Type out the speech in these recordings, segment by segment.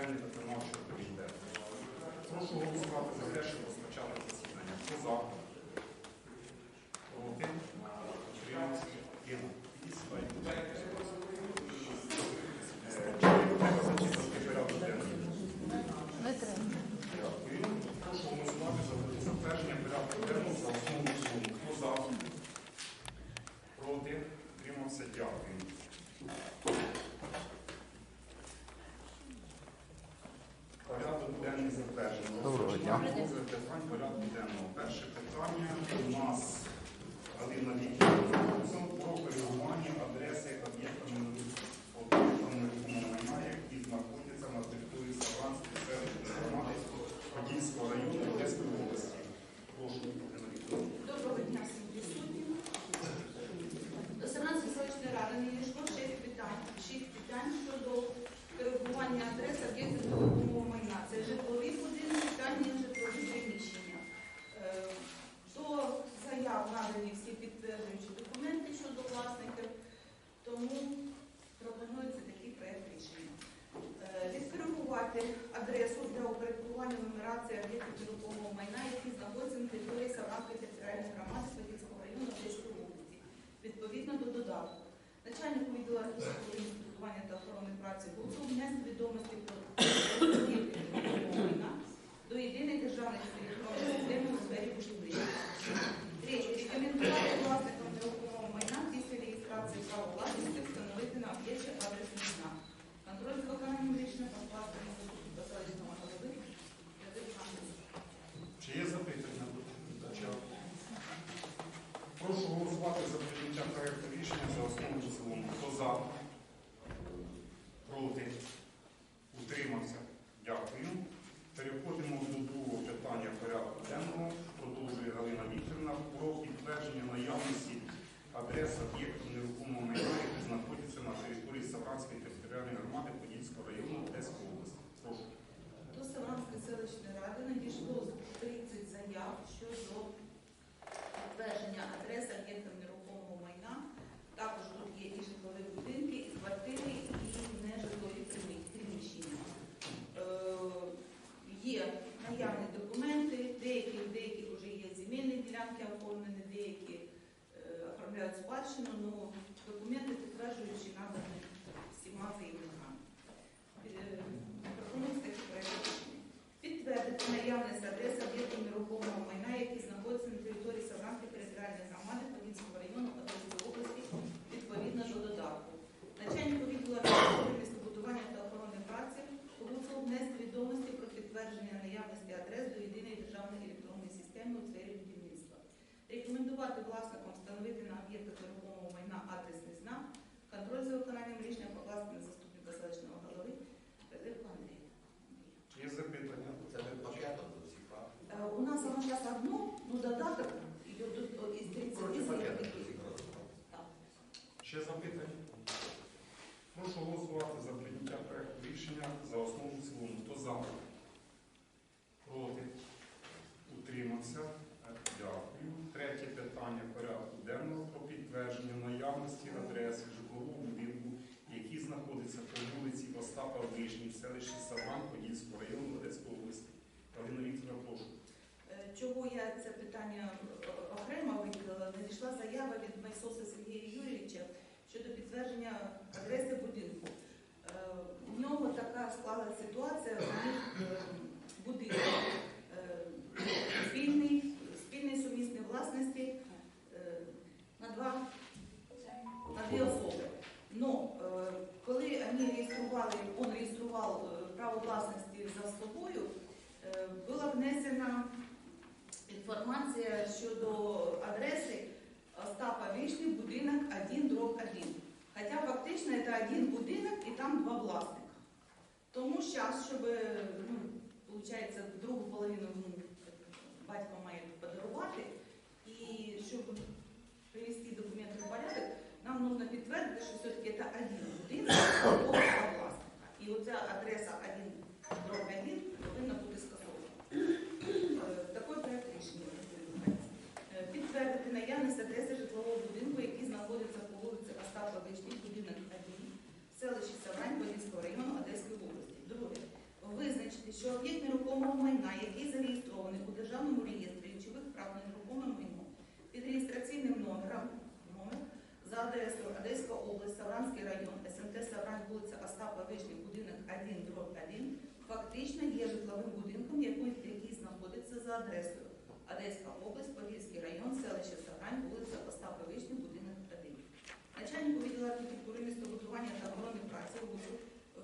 члени виконавчого комітету. Прошу голосувати за те, щоб розпочати засідання. Хто за? Проти? Утримався? Діна. Хто за? Проти? Утримався? Дякую. Aqui, Escola Inter, Testemunhas. Bonjour, Henrique. з об'єктом майна, який знаходиться на території Савранської територіальної громади Подільського району Одеської області. Прошу. До Савранської селищної ради надійшло 30 заяв щодо підтвердження адреси об'єктами 18 адрес в будинку, який знаходиться по вулиці Остапа Вишні в селищі Саван Подільського району Одеської області. Галина Вікторовна, прошу. Е, чого я це питання е, окремо виділила? Надійшла заява від Майсоса Сергія Юрійовича щодо підтвердження адреси будинку. Е, у нього така склалася ситуація. у них. один будинок і там два власника. Тому зараз, щоб, е, ну, виходить, другу половину ну, батько має подарувати, і щоб привести документи в порядок, нам потрібно підтвердити, що все-таки це один будинок, два власника. І оця адреса один адресою Одеська область, Савранський район, СМТ Саврань, вулиця Остапа Вишні, будинок 1, дроб 1, фактично є житловим будинком, який, знаходиться за адресою Одеська область, Подільський район, селище Саврань, вулиця Остапа Вишні, будинок 1. Начальнику відділу архітектури містобудування та охорони праці ВУЗу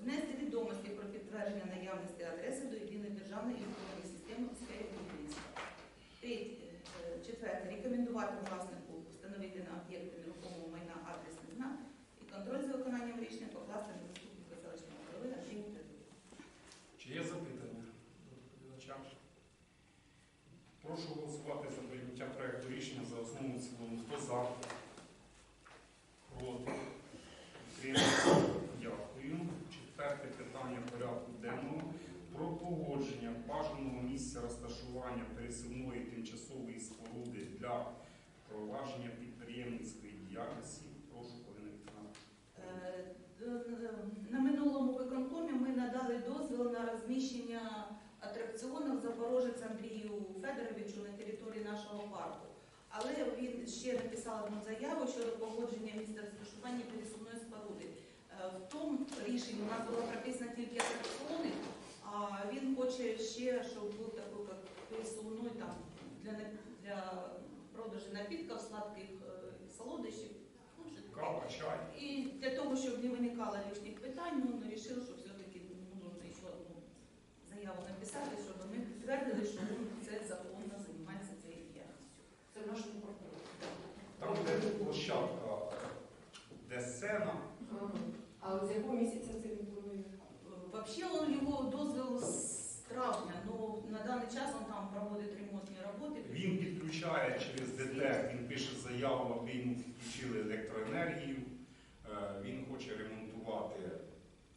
внести відомості про підтвердження наявності адреси до єдиної державної електронної системи у сфері будівництва. Е, Четверте. Рекомендувати власнику встановити на об'єкти нерухомого майна адресний знак і контроль за виконанням рішення покласти на заступника селищного голови Андрія Петрова. Чи є запитання до доповідача? Прошу голосувати за прийняття проекту рішення за основу і в цілому. Хто за? Проти? Утримався? Дякую. Четверте питання порядку денного. Про погодження бажаного місця розташування пересувної тимчасової споруди для провадження підприємницької діяльності. Прошу, Олена Вікторовна. Е, На минулому виконкомі ми надали дозвіл на розміщення атракціонів Запорожець Андрію Федоровичу на території нашого парку. Але він ще написав одну заяву щодо погодження місця розташування пересувної споруди. Е, В тому рішенні у нас було прописано тільки атракціони, а він хоче ще, щоб був такий як пересувний там для, для продажу напітків, сладких е, солодощів. Ну. Кава, чай. І для того, щоб не виникало лишніх питань, ну, вирішив, що все-таки нужно ще одну заяву написати, щоб ми підтвердили, що це законно займається цією діяльністю. Це в нашому партнері. Там, де площадка, де сцена, А от з якого місяця це він планує? Взагалі, он його дозвіл з травня, але на даний час він там проводить ремонтні роботи. він підключає через ДТЕК, він пише заяву, аби йому включили електроенергію. Е, Він хоче ремонтувати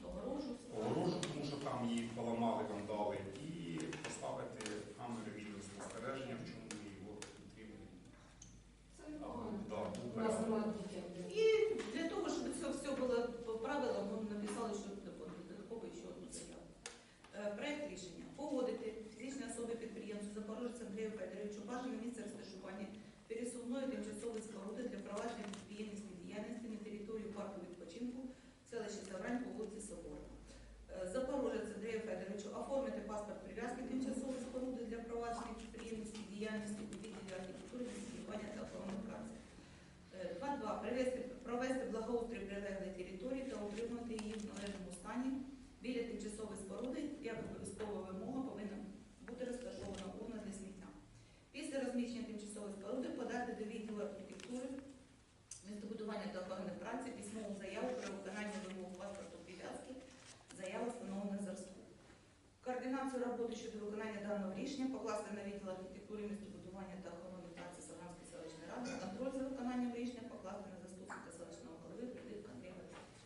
Огорожу. огорожу, тому що там її поламали, вандали, і поставити камери відеоспостереження, в чому ми його підтримуємо. Це непогано. Да, був У нас порядок. немає дітей. І для того, щоб це все було по правилам, ми написали, що додатково ще одну заяву. Е, Проект рішення погодити фізичній особи підприємцю Запорожця Андрію Федоровичу бажане місце розташування пересувної тимчасової споруди для провадження підприємницької діяльності на території парку відпочинку селища Саврань по вулиці Соборна. Е, Запорожець Андрію Федоровичу оформити паспорт прив'язки тимчасової споруди для провадження підприємницької діяльності у відділі архітектури, містобудування та охорони праці. Е, 2.2. Привести, провести благоустрій прилеглої території та утримати її в належному стані. Біля тимчасової споруди, як обов'язкова вимога, повинна бути розташована урна для сміття. Після розміщення тимчасової споруди подати до відділу архітектури, містобудування та охорони праці письмову заяву про виконання вимог паспорту прив'язки, заяву встановлена зразку. Координацію роботи щодо виконання даного рішення покласти на відділ архітектури, містобудування та охорони праці Савранської селищної ради, контроль за виконанням рішення покласти на заступника селищного голови Прилипка Андрія Васильовича.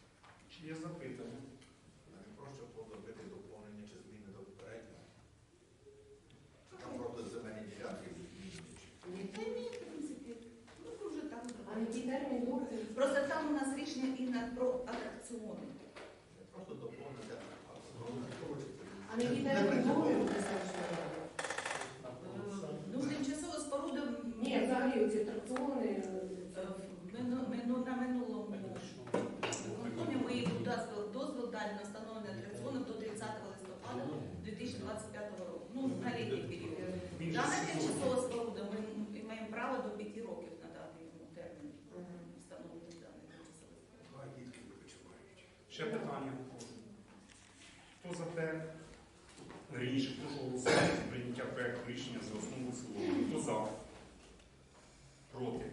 Чи є запитання? Прошу подобити доповнення чи зміни до проекту. Там просто земельні ділянки змінюють. Та ні, в принципі, ну це вже так. А який термін договору? Просто там у нас рішення і на про атракціони. Просто доповнити. А на який термін договору призначено? Е, Ну, тимчасова споруда м, Ні, взагалі оці атракціони. е, мину- мину- на минулому виконкомі ми їм дозвіл, дозвіл далі на встановлення атракціонів до 30 листопада 2025 року. Ну, на літній період. Він же Дана сезонний. тимчасова споруда, ми м- маємо право до 5 років надати йому термін Два дітки відпочивають. Ще питання? Хто за те? Раніше прошу голосувати прийняття проекту рішення за основу і в цілому. Хто за? Проти?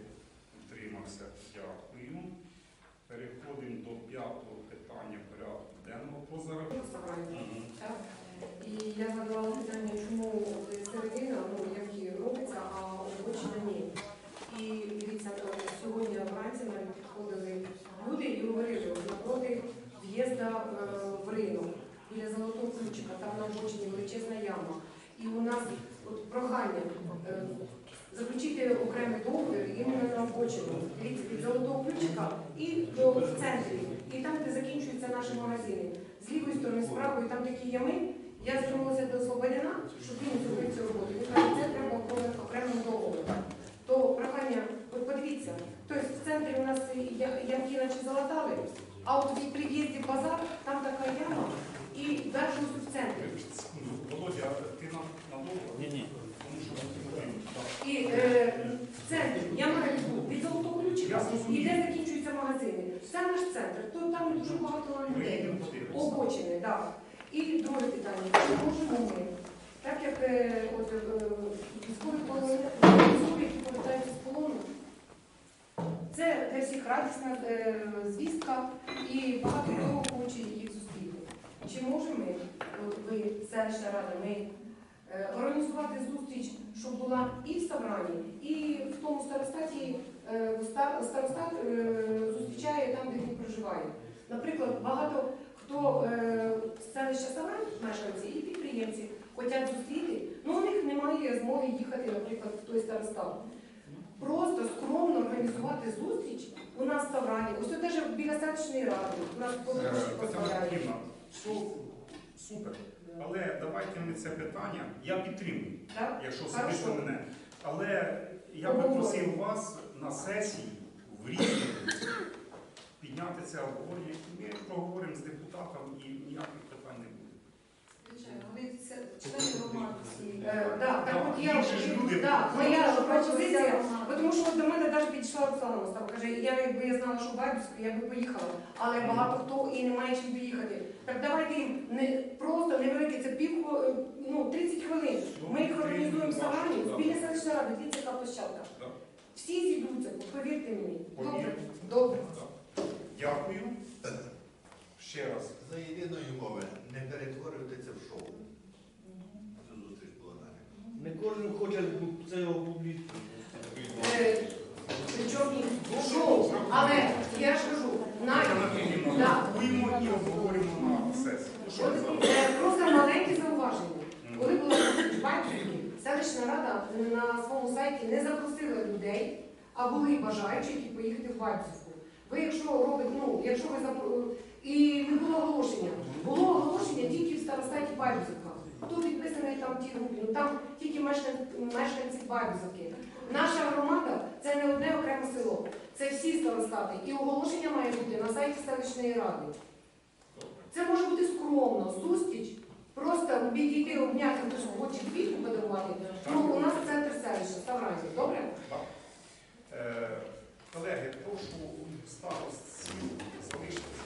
Утримався. Дякую. Переходимо до п'ятого питання порядку денного. Про зарахування. Мгм. Так. І я задавала питання, чому середина, ну як і робиться, а обочина ні. І дивіться, е, сьогодні вранці навіть підходили люди і говорили, от напроти в'їзда е, в ринок, біля золотого ключика, там на обочині величезна яма. І у нас от прохання е, окремий договір іменно на обочину. Від золотого ключика і до в центрі. І там, де закінчуються наші магазини. З лівої сторони, з правої, там такі ями, Я звернулася до Слободяна, щоб він зробив цю роботу. Він каже, це треба окремим договором. То прохання, от подивіться, тобто в центрі у нас ямки наче залатали, а от від приїзді базар там така яма і навіть ось в центрі. Секунду, Володя, ти на надовго? Ні, ні. Тому що ми потрібно. Так. І е, в центрі яма ринку від золотого ключика Я зрозумів. і де закінчуються магазини. Це наш центр. Тут там дуже багато людей. Обочини, так. І друге питання. Чи можемо ми, так як е, от, е, військові які повертаються з полону, це для всіх радісна е, звістка і багато хто хоче їх зустріти. Чи можемо ми, от ви, селищна рада, ми організувати зустріч, щоб була і в Саврані, і в тому старостаті ста- старостат е, зустрічає там, де він проживає. Наприклад, багато хто е, з селища Саврань, мешканці і підприємці, хочуть зустріти, ну у них немає змоги їхати, наприклад, в той старостат. Просто скромно організувати зустріч у нас в Саврані, ось теж біля селищної ради, у нас Е, все супер. Але давайте ми це питання, я підтримую, якщо особисто мене. Але я би просив вас на сесії в рівні підняти це обговорення. Ми проговоримо з депутатом і ніяких питань не буде. Звичайно, вони це члени громадські. Е, да, так от я, Є ж люди. да, моя пропозиція, бо тому що от до мене навіть підійшла Оксана Мостова, каже, я якби я знала, що в Барбівську, я би поїхала, але багато хто і не має чим доїхати. Так давайте їм не просто невелике, це пів, хво- ну, 30 хвилин. Ми їх організуємо в Сарані, біля селищної ради, дивіться, яка площадка. Всі зійдуться, повірте мені. Добре, добре. Дякую. Ще раз. За єдиної мови не перетворювати це в шоу. Цю зустріч була далі. Не кожен хоче це опублікувати. Е, Причому ні, шоу, але я ж кажу, навіть готуємо і обговоримо на сесії. Ну, що ви за? От, е, Просто маленьке зауваження. Коли була в Батьківській, селищна рада на своєму сайті не запросила людей, а були бажаючі, які поїхати в Батьківську. Ви якщо робите, ну, якщо ви запро- і не було оголошення, було оголошення тільки в старостаті Бабізівка. Хто підписаний там в тій групі? Ну там тільки мешканці, мешканці Наша громада це не одне окреме село, це всі старостати. І оголошення має бути на сайті селищної ради. Це може бути скромно, зустріч, просто підійти обняти, хтось хоче квітку подарувати. Ну, у нас центр селища, Ставрані, добре? Е, Колеги, прошу статус сіл залишитися.